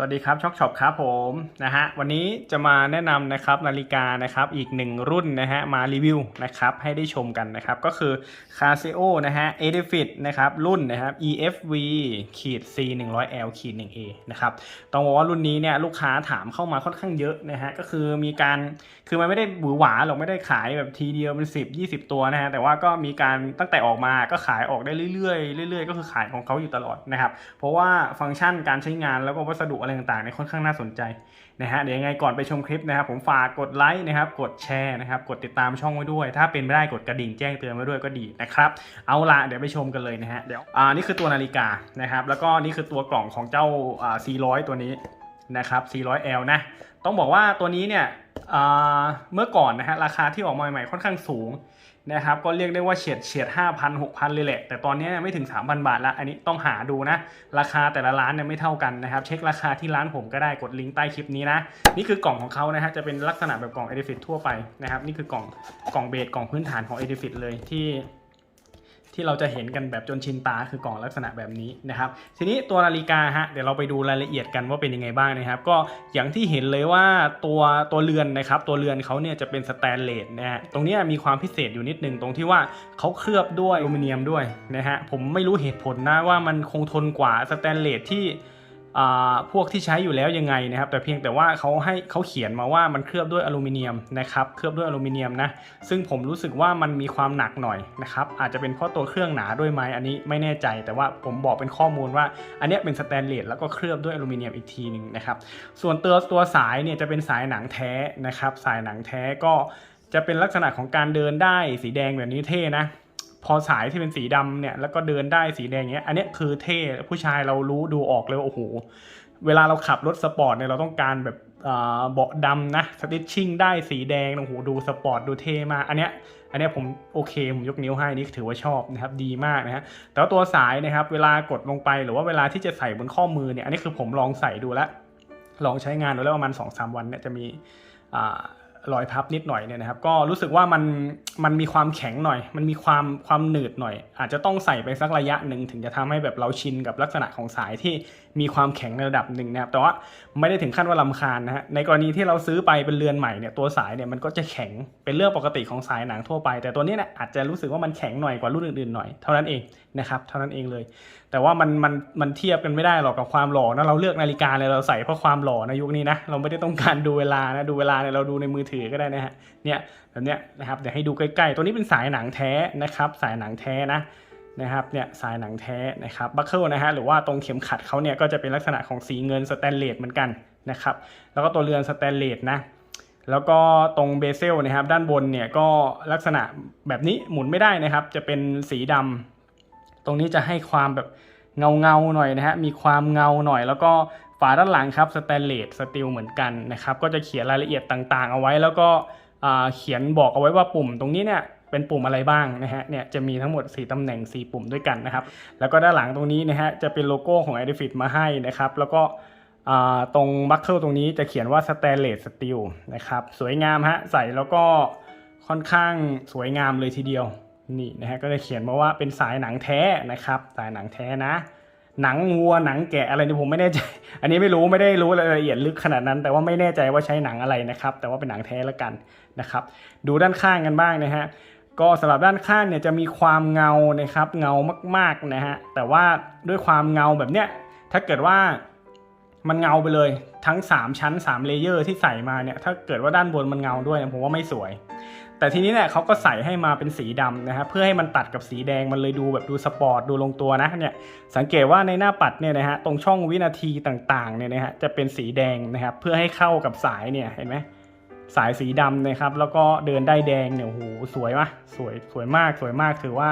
สวัสดีครับช็อคช็อปครับผมนะฮะวันนี้จะมาแนะนำนะครับนาฬิกานะครับอีกหนึ่งรุ่นนะฮะมารีวิวนะครับให้ได้ชมกันนะครับก็คือ Casio นะฮะ e d i f i t นะครับรุ่นนะครับ EFV ขีด C 1 0 0 L ขีด 1A นะครับต้องบอกว่ารุ่นนี้เนี่ยลูกค้าถามเข้ามาค่อนข้างเยอะนะฮะก็คือมีการคือมันไม่ได้หวือหวาหรอกไม่ได้ขายแบบทีเดียวเป็น10 20 ตัวนะฮะแต่ว่าก็มีการตั้งแต่ออกมาก็ขายออกได้เรื่อยๆเรื่อยๆ ก็คือขายของเขาอยู่ตลอดนะครับเพราะว่าฟังก์ชันการใช้งานแล้วก็วัสดุอะไรต่างๆเนี่ยค่อนข้างน่าสนใจนะฮะเดี๋ยวยังไงก่อนไปชมคลิปนะครับ ผมฝากกดไลค์นะครับ กดแชร์นะครับ กดติดตามช่องไว้ด้วย ถ้าเป็นไม่ได้กดกระดิ่งแจ้งเตือนไว้ด้วยก็ดีนะครับเอาละเดี๋ยวไปชมกันเลยนะฮะเดี๋ยวอ่านี่คือตัวนาฬิกานะครับ แล้วก็นี่คือตัวกล่องของเจ้าอ่า400 ตัวนี้นะครับ 400L นะ ต้องบอกว่าตัวนี้เนี่ยอ่าเมื่อก่อนนะฮะราคาที่ออกมาใหม่ๆค่อนข้างสูง นะครับก็เรียกได้ว่าเฉียดเฉียดห้าพันหกพันเลยแหละ แต่ตอนนี้ไม่ถึง 3,000 บาทละอันนี้ต้องหาดูนะ ราคาแต่ละร้านเนี่ยไม่เท่ากันนะครับ เช็คราคาที่ร้านผมก็ได้กดลิงก์ใต้คลิปนี้นะ นี่คือกล่องของเขานะฮะจะเป็นลักษณะแบบกล่องเอ i f i t ทั่วไปนะครับนี่คือกล่องกล่องเบสกล่องพื้นฐานของเอเดฟิทเลยที่ ที่เราจะเห็นกันแบบจนชินตาคือกล่องลักษณะแบบนี้นะครับทีนี้ตัวนาฬิกาฮะเดี๋ยวเราไปดูรายละเอียดกันว่าเป็นยังไงบ้างนะครับ ก็อย่างที่เห็นเลยว่าตัวตัวเรือนนะครับตัวเรือนเขาเนี่ยจะเป็นสแตนเลสนะฮะตรงนี้มีความพิเศษอยู่นิดนึงตรงที่ว่าเขาเคลือบด้วยอลูมิเนียมด้วยนะฮะผมไม่รู้เหตุผลนะว่ามันคงทนกว่าสแตนเลสที่ พวกที่ใช้อยู่แล้วยังไงนะครับ แต่เพียงแต่ว่าเขาให้เขาเขียนมาว่ามันเคลือบด้วยอลูมิเนียมนะครับเคลือบด้วยอลูมิเนียมนะซึ่งผมรู้สึกว่ามันมีความหนักหน่อยนะครับอาจจะเป็นเพราะตัวเครื่องหนาด้วยไหมอันนี้ไม่แน่ใจ แต่ว่าผมบอกเป็นข้อมูลว่า อันนี้เป็นสแตนเลสแล้วก็เคลือบด้วยอลูมิเนียมอีกทีหนึ่งนะครับส่วนตัวตัวสายเนี่ยจะเป็นสายหนังแท้นะครับสายหนังแท้ก็จะเป็นลักษณะของการเดินได้สีแดงแบบนี้เท่นะ พอสายที่เป็นสีดำเนี่ยแล้วก็เดินได้สีแดงเงี้ย อันนี้คือเท่ผู้ชายเรารู้ดูออกเลยว่าโอ้โหเวลาเราขับรถสปอร์ตเนี่ยเราต้องการแบบอ่าเบาะดำนะสติชชิ่งได้สีแดงโอ้โหดูสปอร์ตดูเท่มากอันเนี้ยอันเนี้ยผมโอเคผมยกนิ้วให้นี่ถือว่าชอบนะครับดีมากนะฮะแต่ว่าตัวสายนะครับเวลากดลงไปหรือว่าเวลาที่จะใส่บนข้อมือเนี่ยอันนี้คือผมลองใส่ดูแล้วลองใช้งานดูแล้วประมาณ2อสวันเนี่ยจะมีอ่า รอยพับนิดหน่อยเนี่ยนะครับก็รู้สึกว่ามันมันมีความแข็งหน่อย มันมีความความหนืดหน่อย อาจจะต้องใส่ไปสักระยะหนึ่งถึงจะทำให้แบบเราชินกับลักษณะของสายที่มีความแข็งในระดับหนึ่งนะครับแต่ว่าไม่ได้ถึงขั้นว่าลำคาญนะฮะในกรณีที่เราซื้อไปเป็นเรือนใหม่เนี่ยตัวสายเนี่ยมันก็จะแข็งเป็นเรื่องปกติของสายหนังทั่วไป แต่ตัวนี้เนี่ยอาจจะรู้สึกว่ามันแข็งหน่อยกว่ารุ่นอื่นๆหน่อยเท่านั้นเอง นะครับเท่านั้นเองเลย แต่ว่ามันมันมันเทียบกันไม่ได้หรอกกับความหล่อนะเราเลือกนาฬิกาเนี่ยเราใส่เพราะความหล่อในะยุคนี้นะเราไม่ได้ต้องการดูเวลานะดูเวลาเนี่ยเราดูในมือถือก็ได้นะฮะเนี่ยแบบเนี้ยนะครับเดี๋ยวให้ดูใกล้ๆ ตัวนี้เป็นสายหนังแท้นะครับสายหนังแท้นะนะครับเนี่ยสายหนังแท้นะครับบัคเกิลนะฮะหรือว่าตรงเข็มขัดเขาเนี่ยก็จะเป็นลักษณะของสีเงินสแตนเลสเหมือนกันนะครับแล้วก็ตัวเรือนสแตนเลสนะแล้วก็ตรงเบเซลนะครับด้านบนเนี่ยก็ลักษณะแบบนี้หมุนไม่ได้นะครับ จะเป็นสีดำ ตรงนี้จะให้ความแบบเงาเงาๆหน่อยนะฮะมีความเงาหน่อย แล้วก็ฝาด้านหลังครับสแตนเลสสตีลเหมือนกันนะครับก็จะเขียนรายละเอียดต่างๆ เอาไว้แล้วก็เขียนบอกเอาไว้ว่าปุ่มตรงนี้เนี่ยเป็นปุ่มอะไรบ้างนะฮะเนี่ยจะมีทั้งหมด 4ตำแหน่ง 4 ปุ่มด้วยกันนะครับ แล้วก็ด้านหลังตรงนี้นะฮะจะเป็นโลโก้ของ a d i f i t มาให้นะครับ แล้วก็ตรงบัคเกิลตรงนี้จะเขียนว่า Stainless Steel นะครับ สวยงามฮะใส่แล้วก็ค่อนข้างสวยงามเลยทีเดียว นี่นะฮะก็จะเขียนมาว่าเป็นสายหนังแท้นะครับ สายหนังแท้นะ หนังวัวหนังแกะอะไรนี่ผมไม่แน่ใจอันนี้ไม่รู้ไม่ได้รู้รายละเอียดลึกขนาดนั้น แต่ว่าไม่แน่ใจว่าใช้หนังอะไรนะครับ แต่ว่าเป็นหนังแท้แล้วกันนะครับ ดูด้านข้างกันบ้างนะฮะก็สำหรับด้านข้างเนี่ยจะมีความเงานะครับเงามากๆนะฮะแต่ว่าด้วยความเงาแบบเนี้ยถ้าเกิดว่ามันเงาไปเลยทั้ง 3 ชั้น3เลเยอร์ที่ใส่มาเนี่ยถ้าเกิดว่าด้านบนมันเงาด้วยเนี่ยผมว่าไม่สวย แต่ทีนี้เนี่ยเขาก็ใส่ให้มาเป็นสีดำนะฮะเพื่อให้มันตัดกับสีแดงมันเลยดูแบบดูสปอร์ตดูลงตัวนะเนี่ยสังเกตว่าในหน้าปัดเนี่ยนะฮะตรงช่องวินาทีต่างๆเนี่ยนะฮะจะเป็นสีแดงนะครับเพื่อให้เข้ากับสายเนี่ยเห็นไหมสายสีดำนะครับแล้วก็เดินได้แดงเนี่ยโอ้โหสวยมะสวยสวยมากสวยมากถือว่า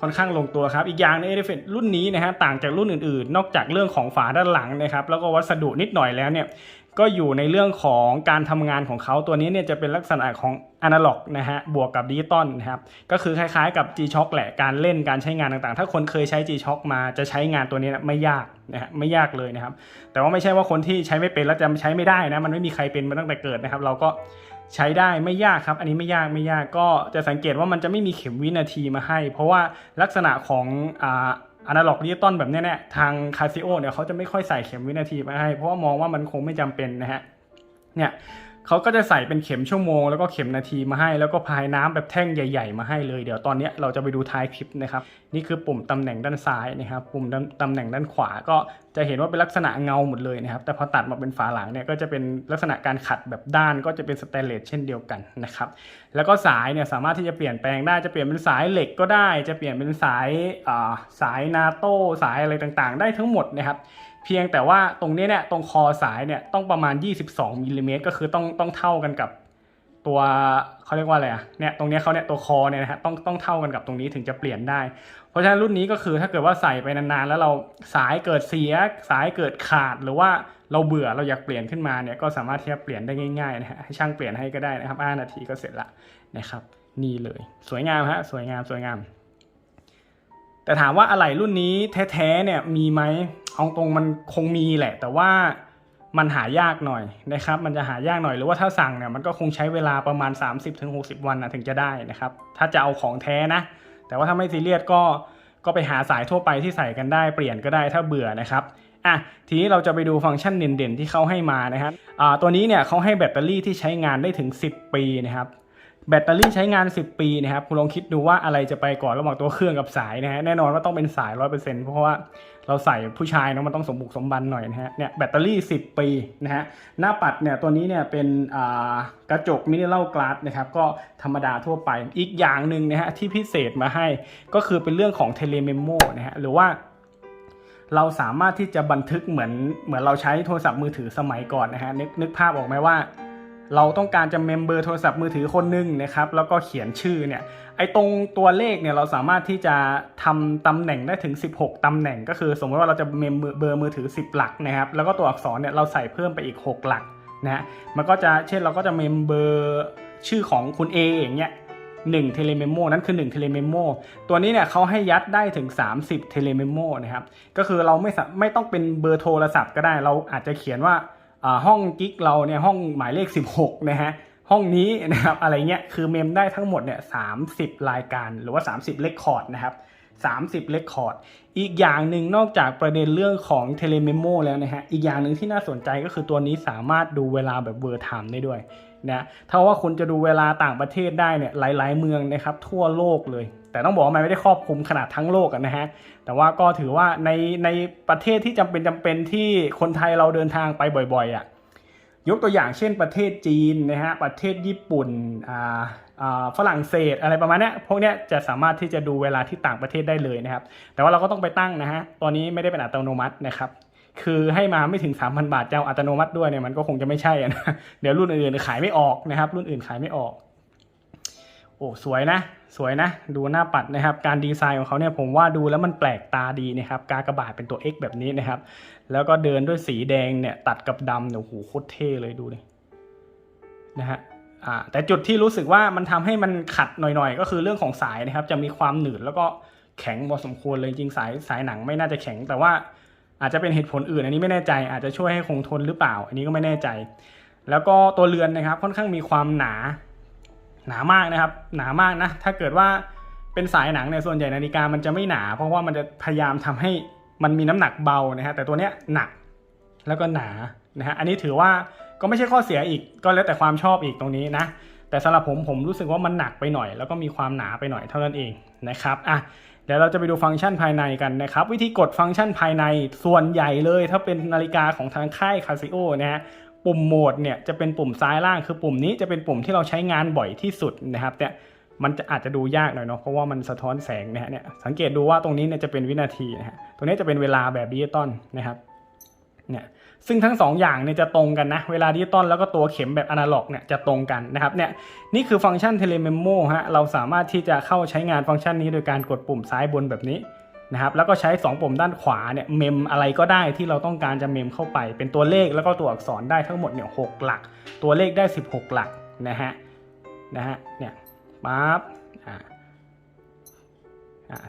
ค่อนข้างลงตัวครับ อีกอย่างใน e l e p h a n t รุ่นนี้นะฮะต่างจากรุ่นอื่นๆ นอกจากเรื่องของฝาด้านหลังนะครับแล้วก็วัสดุนิดหน่อยแล้วเนี่ยก็อยู่ในเรื่องของการทำงานของเขาตัวนี้เนี่ยจะเป็นลักษณะของอนาล็อกนะฮะบวกกับดิจิตอลนะครับก็คือคล้ายๆกับ G-Shock แหละการเล่นการใช้งานต่างๆ ถ้าคนเคยใช้ G-Shock มาจะใช้งานตัวนี้นะไม่ยากนะฮะไม่ยากเลยนะครับ แต่ว่าไม่ใช่ว่าคนที่ใช้ไม่เป็นแล้วจะใช้ไม่ได้นะมันไม่มีใครเป็นมาตั้งแต่เกิดนะครับ เราก็ ใช้ได้ไม่ยากครับ อันนี้ไม่ยากไม่ยากก็จะสังเกตว่ามันจะไม่มีเข็มวินาทีมาให้ เพราะว่าลักษณะของอ่าอนาล็อกดิจิตอลแบบนี้เนี่ยทางคาซิโอเนี่ยเขาจะไม่ค่อยใส่เข็มวินาทีมาให้ เพราะว่ามองว่ามันคงไม่จำเป็นนะฮะเนี่ย เขาก็จะใส่เป็นเข็มชั่วโมงแล้วก็เข็มนาทีมาให้ แล้วก็พายน้ำแบบแท่งใหญ่ ๆ มาให้เลยเดี๋ยวตอนนี้เราจะไปดูท้ายคลิปนะครับนี่คือปุ่มตำแหน่งด้านซ้ายนะครับปุ่มตำตำแหน่งด้านขวาก็จะเห็นว่าเป็นลักษณะเงาหมดเลยนะครับแต่พอตัดมาเป็นฝาหลังเนี่ยก็จะเป็นลักษณะการขัดแบบด้านก็จะเป็นสแตนเลสเช่นเดียวกันนะครับแล้วก็สายเนี่ยสามารถที่จะเปลี่ยนแปลงได้จะเปลี่ยนเป็นสายเหล็กก็ได้ จะเปลี่ยนเป็นสายอ่าสายนาโต้สายอะไรต่างๆ ได้ทั้งหมดนะครับ เพียงแต่ว่าตรงนี้เนี่ยตรงคอสายเนี่ยต้องประมาณ 22มิลลิเมตรก็คือต้องต้องเท่ากันกับตัวเขาเรียกว่าอะไรอะเนี่ยตรงเนี้ยเขาเนี่ยตัวคอเนี่ยนะฮะต้องต้องเท่ากันกับตรงนี้ถึงจะเปลี่ยนได้ เพราะฉะนั้นรุ่นนี้ก็คือถ้าเกิดว่าใส่ไปนานๆ แล้วเราสายเกิดเสียสายเกิดขาดหรือว่าเราเบื่อเราอยากเปลี่ยนขึ้นมาเนี่ยก็สามารถที่จะเปลี่ยนได้ง่ายๆนะฮะให้ช่างเปลี่ยนให้ก็ได้นะครับ5นาทีก็เสร็จละนะครับนี่เลย สวยงามฮะสวยงามสวยงาม แต่ถามว่าอะไรรุ่นนี้แท้ๆเนี่ยมีไหม เอาตรงมันคงมีแหละ แต่ว่ามันหายากหน่อยนะครับ มันจะหายากหน่อยหรือว่าถ้าสั่งเนี่ยมันก็คงใช้เวลาประมาณ 30-60 วันนะถึงจะได้นะครับ ถ้าจะเอาของแท้นะ แต่ว่าถ้าไม่ซีเรียสก็ก็ไปหาสายทั่วไปที่ใส่กันได้เปลี่ยนก็ได้ถ้าเบื่อนะครับอะทีนี้เราจะไปดูฟังก์ชันเด่นๆที่เขาให้มานะครับอ่าตัวนี้เนี่ยเขาให้แบตเตอรี่ที่ใช้งานได้ถึง 10 ปีนะครับแบตเตอรี่ใช้งาน 10 ปีนะครับคุณลองคิดดูว่าอะไรจะไปก่อนระหว่างตัวเครื่องกับสายนะฮะแน่นอนว่าต้องเป็นสาย 100%เพราะว่า เราใส่ผู้ชายเนาะมันต้องสมบุกสมบันหน่อยนะฮะเนี่ยแบตเตอรี่ 10 ปีนะฮะหน้าปัดเนี่ยตัวนี้เนี่ยเป็นกระจกมินิเล่ากลาสนะครับก็ธรรมดาทั่วไปอีกอย่างหนึ่งนะฮะที่พิเศษมาให้ก็คือเป็นเรื่องของเทเลเมโมนะฮะหรือว่าเราสามารถที่จะบันทึกเหมือนเหมือนเราใช้โทรศัพท์มือถือสมัยก่อนนะฮะนึกนึกภาพออกไหมว่า เราต้องการจะเมมเบอร์โทรศัพท์มือถือคนหนึ่งนะครับ แล้วก็เขียนชื่อเนี่ย ไอ้ตรงตัวเลขเนี่ยเราสามารถที่จะทำตำแหน่งได้ถึง 16ตำแหน่ง ก็คือสมมติว่าเราจะเมมเบอร์มือถือ 10 หลักนะครับ แล้วก็ตัวอักษรเนี่ยเราใส่เพิ่มไปอีก 6 หลักนะฮะ มันก็จะเช่นเราก็จะเมมเบอร์ชื่อของคุณ A อย่างเงี้ย1เทเลเมโมนั่นคือ1เทเลเมโมตัวนี้เนี่ยเขาให้ยัดได้ถึง 30เทเลเมโมนะครับ ก็คือเราไม่สาไม่ต้องเป็นเบอร์โทรศัพท์ก็ได้ เราอาจจะเขียนว่า ห้องกิ๊กเราเนี่ยห้องหมายเลข 16 นะฮะห้องนี้นะครับอะไรเงี้ยคือเมมได้ทั้งหมดเนี่ยสารายการหรือว่า 30เลคคอร์ดนะครับ30เลคคอร์ดอีกอย่างหนึ่งนอกจากประเด็นเรื่องของเทเลเมโมแล้วนะฮะอีกอย่างหนึ่งที่น่าสนใจก็คือตัวนี้สามารถดูเวลาแบบเวอร์ไทม์ได้ด้วย นะถ้าว่าคุณจะดูเวลาต่างประเทศได้เนี่ยหลาย ๆ เมืองนะครับทั่วโลกเลย แต่ต้องบอกว่ามันไม่ได้ครอบคลุมขนาดทั้งโลกนะฮะแต่ว่าก็ถือว่าในในประเทศที่จำเป็นจำเป็นที่คนไทยเราเดินทางไปบ่อย ๆอะยกตัวอย่างเช่นประเทศจีนนะฮะประเทศญี่ปุ่นอ่าอ่าฝรั่งเศสอะไรประมาณนี้พวกนี้จะสามารถที่จะดูเวลาที่ต่างประเทศได้เลยนะครับ แต่ว่าเราก็ต้องไปตั้งนะฮะตัวนี้ไม่ได้เป็นอัตโนมัตินะครับ คือให้มาไม่ถึง 3,000 บาทจะเอาอัตโนมัติด้วยเนี่ยมันก็คงจะไม่ใช่อะนะเดี๋ยวรุ่นอื่นขายไม่ออกนะครับ รุ่นอื่นขายไม่ออก โอ้สวยนะ สวยนะ ดูหน้าปัดนะครับ การดีไซน์ของเขาเนี่ยผมว่าดูแล้วมันแปลกตาดีนะครับ กากระบาทเป็นตัว X แบบนี้นะครับ แล้วก็เดินด้วยสีแดงเนี่ยตัดกับดำเนี่ยโอ้โหโคตรเท่เลยดูเลยนะฮะอ่าแต่จุดที่รู้สึกว่ามันทำให้มันขัดหน่อยๆ ก็คือเรื่องของสายนะครับ จะมีความหนืดแล้วก็แข็งพอสมควรเลยจริงสายสายหนังไม่น่าจะแข็ง แต่ว่า อาจจะเป็นเหตุผลอื่นอันนี้ไม่แน่ใจ อาจจะช่วยให้คงทนหรือเปล่า อันนี้ก็ไม่แน่ใจ แล้วก็ตัวเรือนนะครับค่อนข้างมีความหนาหนามากนะครับ หนามากนะถ้าเกิดว่าเป็นสายหนังเนี่ยส่วนใหญ่นาฬิกามันจะไม่หนา เพราะว่ามันจะพยายามทำให้มันมีน้ำหนักเบานะฮะแต่ตัวเนี้ยหนักแล้วก็หนานะฮะอันนี้ถือว่าก็ไม่ใช่ข้อเสียอีกก็แล้วแต่ความชอบอีกตรงนี้นะแต่สำหรับผมผมรู้สึกว่ามันหนักไปหน่อย แล้วก็มีความหนาไปหน่อยเท่านั้นเองนะครับอะ เดี๋ยวเราจะไปดูฟังก์ชันภายในกันนะครับ วิธีกดฟังก์ชันภายในส่วนใหญ่เลย ถ้าเป็นนาฬิกาของทางค่ายคาซิโอนะฮะปุ่มโหมดเนี่ยจะเป็นปุ่มซ้ายล่างคือปุ่มนี้จะเป็นปุ่มที่เราใช้งานบ่อยที่สุดนะครับเนี่ยมันจะอาจจะดูยากหน่อยเนาะเพราะว่ามันสะท้อนแสงนะฮะเนี่ยสังเกตดูว่าตรงนี้เนี่ยจะเป็นวินาทีนะฮะตรงนี้จะเป็นเวลาแบบดิจิตอลนะครับเนี่ย ซึ่งทั้งสองอย่างเนี่ยจะตรงกันนะ เวลาดิจิตอลแล้วก็ตัวเข็มแบบอนาล็อกเนี่ยจะตรงกันนะครับเนี่ยนี่คือฟังก์ชันเทเลเมโมฮะเราสามารถที่จะเข้าใช้งานฟังก์ชันนี้โดยการกดปุ่มซ้ายบนแบบนี้นะครับแล้วก็ใช้ 2 ปุ่มด้านขวาเนี่ยเมมอะไรก็ได้ที่เราต้องการจะเมมเข้าไป เป็นตัวเลขแล้วก็ตัวอักษรได้ทั้งหมดเนี่ยหหลัก ตัวเลขได้ 16 หลักนะฮะนะฮะเนี่ยปั๊บอ่าอ่า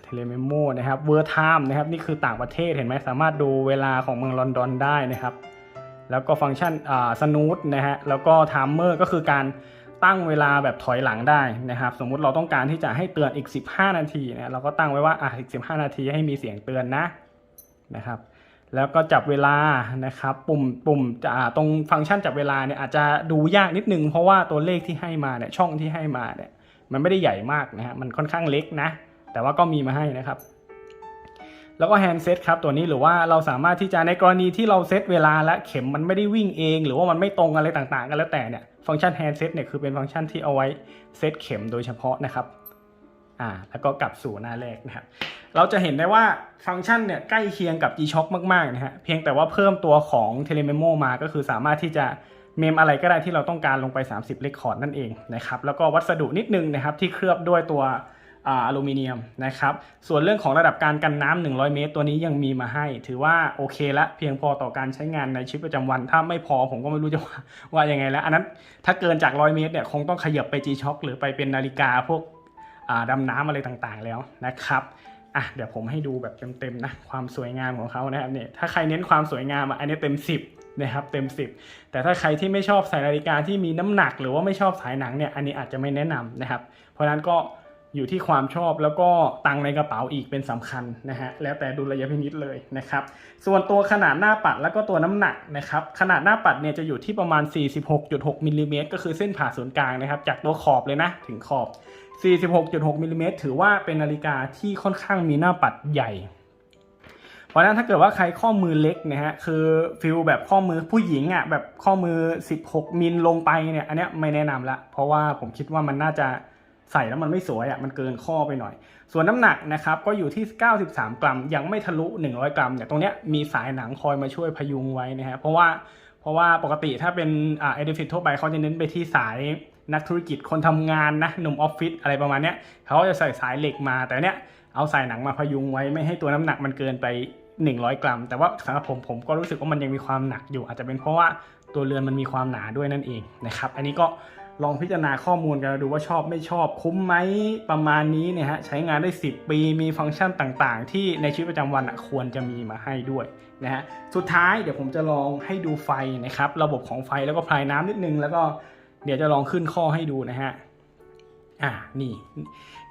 เทเลเมโมนะครับเวอร์ไทม์นะครับนี่คือต่างประเทศเห็นไหมสามารถดูเวลาของเมืองลอนดอนได้นะครับ แล้วก็ฟังก์ชันอ่าสนูตนะฮะแล้วก็ไทม์เมอร์ก็คือการตั้งเวลาแบบถอยหลังได้นะครับ สมมุติเราต้องการที่จะให้เตือนอีก 15 นาทีเนี่ยเราก็ตั้งไว้ว่าอะอีก 15 นาทีให้มีเสียงเตือนนะนะครับ แล้วก็จับเวลานะครับ ปุ่มปุ่มจะตรงฟังก์ชันจับเวลาเนี่ยอาจจะดูยากนิดนึงเพราะว่าตัวเลขที่ให้มาเนี่ยช่องที่ให้มาเนี่ยมันไม่ได้ใหญ่มากนะฮะมันค่อนข้างเล็กนะ แต่ว่าก็มีมาให้นะครับ แล้วก็แฮนด์เซตครับตัวนี้หรือว่าเราสามารถที่จะในกรณีที่เราเซตเวลาและเข็มมันไม่ได้วิ่งเอง หรือว่ามันไม่ตรงอะไรต่างๆ กันแล้วแต่เนี่ยฟังก์ชันแฮนด์เซตเนี่ยคือเป็นฟังก์ชันที่เอาไว้เซตเข็มโดยเฉพาะนะครับอ่าแล้วก็กลับสู่หน้าแรกนะครับ เราจะเห็นได้ว่าฟังก์ชันเนี่ยใกล้เคียงกับ G-Shock มากๆนะฮะ เพียงแต่ว่าเพิ่มตัวของ Telememo มาก็คือสามารถที่จะเมมอะไรก็ได้ที่เราต้องการลงไป 30เลคคอร์ดนั่นเองนะครับ แล้วก็วัสดุนิดนึงนะครับที่เคลือบด้วยตัว อลูมิเนียมนะครับส่วนเรื่องของระดับการกันน้ำ100 เมตร ตัวนี้ยังมีมาให้ ถือว่าโอเคละเพียงพอต่อการใช้งานในชีวิตประจำวัน ถ้าไม่พอผมก็ไม่รู้จะว่าว่ายังไงแล้ว อันนั้นถ้าเกินจาก 100 เมตรเนี่ยคงต้องขยับไป G-Shock หรือไปเป็นนาฬิกาพวกอ่าดำน้ำอะไรต่างๆแล้วนะครับอะเดี๋ยวผมให้ดูแบบเต็มๆนะความสวยงามของเขานะครับเนี่ยถ้าใครเน้นความสวยงามอันนี้เต็ม 10นะครับเต็ม 10 แต่ถ้าใครที่ไม่ชอบใส่นาฬิกาที่มีน้ำหนัก หรือว่าไม่ชอบสายหนังเนี่ยอันนี้อาจจะไม่แนะนำนะครับ เพราะฉะนั้นก็ อยู่ที่ความชอบแล้วก็ตังในกระเป๋าอีกเป็นสำคัญนะฮะแล้วแต่ดุลยพินิจเลยนะครับส่วนตัวขนาดหน้าปัดแล้วก็ตัวน้ำหนักนะครับขนาดหน้าปัดเนี่ยจะอยู่ที่ประมาณ 46.6มิลลิเมตรก็คือเส้นผ่าศูนย์กลางนะครับจากตัวขอบเลยนะถึงขอบ 46.6มิลลิเมตรถือว่าเป็นนาฬิกาที่ค่อนข้างมีหน้าปัดใหญ่ เพราะนั้นถ้าเกิดว่าใครข้อมือเล็กนะฮะคือฟิลแบบข้อมือผู้หญิงอะแบบข้อมือ 16มิลลงไปเนี่ยอันเนี้ยไม่แนะนำละเพราะว่าผมคิดว่ามันน่าจะ ใส่แล้วมันไม่สวยอะมันเกินข้อไปหน่อย ส่วนน้ำหนักนะครับก็อยู่ที่ 93 กรัม ยังไม่ทะลุ 100 กรัมเนี่ยตรงเนี้ยมีสายหนังคอยมาช่วยพยุงไว้นะฮะเพราะว่าเพราะว่าปกติถ้าเป็นอ่าเอดิฟิตทั่วไปเขาจะเน้นไปที่สายนักธุรกิจคนทำงานนะหนุ่มออฟฟิศอะไรประมาณเนี้ยเขาจะใส่สายเหล็กมาแต่เนี้ยเอาสายหนังมาพยุงไว้ไม่ให้ตัวน้ำหนักมันเกินไป 100 กรัม แต่ว่าสำหรับผมผมก็รู้สึกว่ามันยังมีความหนักอยู่ อาจจะเป็นเพราะว่าตัวเรือนมันมีความหนาด้วยนั่นเองนะครับ อันนี้ก็ ลองพิจารณาข้อมูลกันดูว่าชอบไม่ชอบคุ้มไหมประมาณนี้เนี่ยฮะใช้งานได้ 10 ปีมีฟังก์ชันต่างๆ ที่ในชีวิตประจำวันอะควรจะมีมาให้ด้วยนะฮะสุดท้ายเดี๋ยวผมจะลองให้ดูไฟนะครับ ระบบของไฟแล้วก็พลายน้ำนิดนึง แล้วก็เดี๋ยวจะลองขึ้นข้อให้ดูนะฮะอ่านี่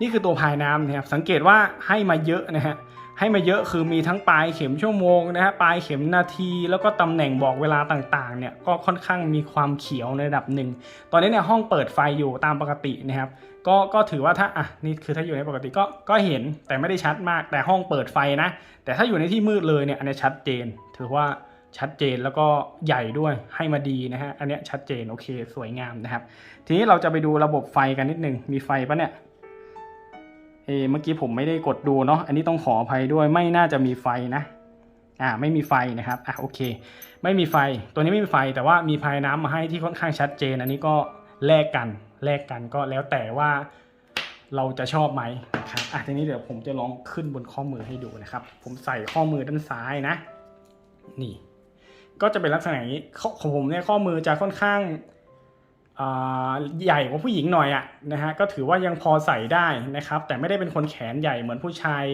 นี่คือตัวพายน้ำนะครับสังเกตว่าให้มาเยอะนะฮะ ให้มาเยอะคือมีทั้งปลายเข็มชั่วโมงนะฮะปลายเข็มนาที แล้วก็ตำแหน่งบอกเวลาต่างๆเนี่ยก็ค่อนข้างมีความเขียวในระดับหนึ่งตอนนี้เนี่ยห้องเปิดไฟอยู่ตามปกตินะครับก็ก็ถือว่าถ้าอะนี่คือถ้าอยู่ในปกติก็ก็เห็นแต่ไม่ได้ชัดมากแต่ห้องเปิดไฟนะ แต่ถ้าอยู่ในที่มืดเลยเนี่ยอันนี้ชัดเจน ถือว่าชัดเจนแล้วก็ใหญ่ด้วยให้มาดีนะฮะอันนี้ชัดเจนโอเคสวยงามนะครับ ทีนี้เราจะไปดูระบบไฟกันนิดนึงมีไฟปะเนี่ย เอเมื่อกี้ผมไม่ได้กดดูเนาะอันนี้ต้องขออภัยด้วยไม่น่าจะมีไฟนะอ่าไม่มีไฟนะครับอะโอเค ไม่มีไฟตัวนี้ไม่มีไฟแต่ว่ามีพายน้ำมาให้ที่ค่อนข้างชัดเจน อันนี้ก็แลกกันแลกกันก็แล้วแต่ว่าเราจะชอบไหมนะครับอะทีนี้เดี๋ยวผมจะลองขึ้นบนข้อมือให้ดูนะครับ ผมใส่ข้อมือด้านซ้ายนะ นี่ ก็จะเป็นลักษณะนี้ข้อของผมเนี่ยข้อมือจะค่อนข้าง ใหญ่กว่าผู้หญิงหน่อยอะนะฮะก็ถือว่ายังพอใส่ได้นะครับ แต่ไม่ได้เป็นคนแขนใหญ่เหมือนผู้ชาย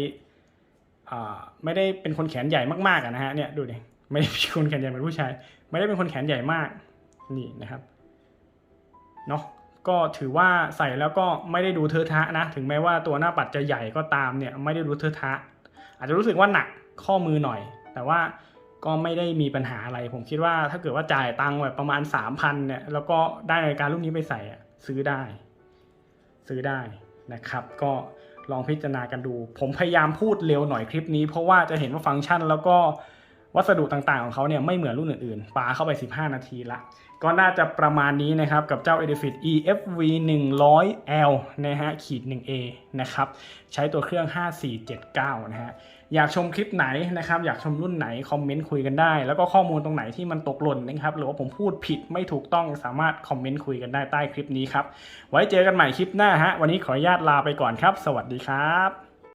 อ่าไม่ได้เป็นคนแขนใหญ่มากๆอะนะฮะเนี่ยดูดิไม่ได้เป็นคนแขนใหญ่เหมือนผู้ชาย ไม่ได้เป็นคนแขนใหญ่มากนี่นะครับเนาะก็ถือว่าใส่แล้วก็ไม่ได้ดูเทอะทะนะ ถึงแม้ว่าตัวหน้าปัดจะใหญ่ก็ตามเนี่ยไม่ได้ดูเทอะทะ อาจจะรู้สึกว่าหนักข้อมือหน่อย แต่ว่า ก็ไม่ได้มีปัญหาอะไร ผมคิดว่าถ้าเกิดว่าจ่ายตังค์แบบประมาณสามพันเนี่ยแล้วก็ได้นาฬิการุ่นนี้ไปใส่อะซื้อได้ ซื้อได้นะครับ ก็ลองพิจารณากันดู ผมพยายามพูดเร็วหน่อยคลิปนี้ เพราะว่าจะเห็นว่าฟังก์ชันแล้วก็ วัสดุต่างๆของเขาเนี่ยไม่เหมือนรุ่นอื่นๆปาเข้าไป 15 นาทีละ ก็น่าจะประมาณนี้นะครับ กับเจ้า Edifit EFV 100L นะฮะขีด 1A นะครับ ใช้ตัวเครื่อง 5479 นะฮะ อยากชมคลิปไหนนะครับ อยากชมรุ่นไหน คอมเมนต์คุยกันได้ แล้วก็ข้อมูลตรงไหนที่มันตกหล่นนะครับ หรือว่าผมพูดผิดไม่ถูกต้องสามารถคอมเมนต์คุยกันได้ใต้คลิปนี้ครับ ไว้เจอกันใหม่คลิปหน้าฮะ วันนี้ขออนุญาตลาไปก่อนครับ สวัสดีครับ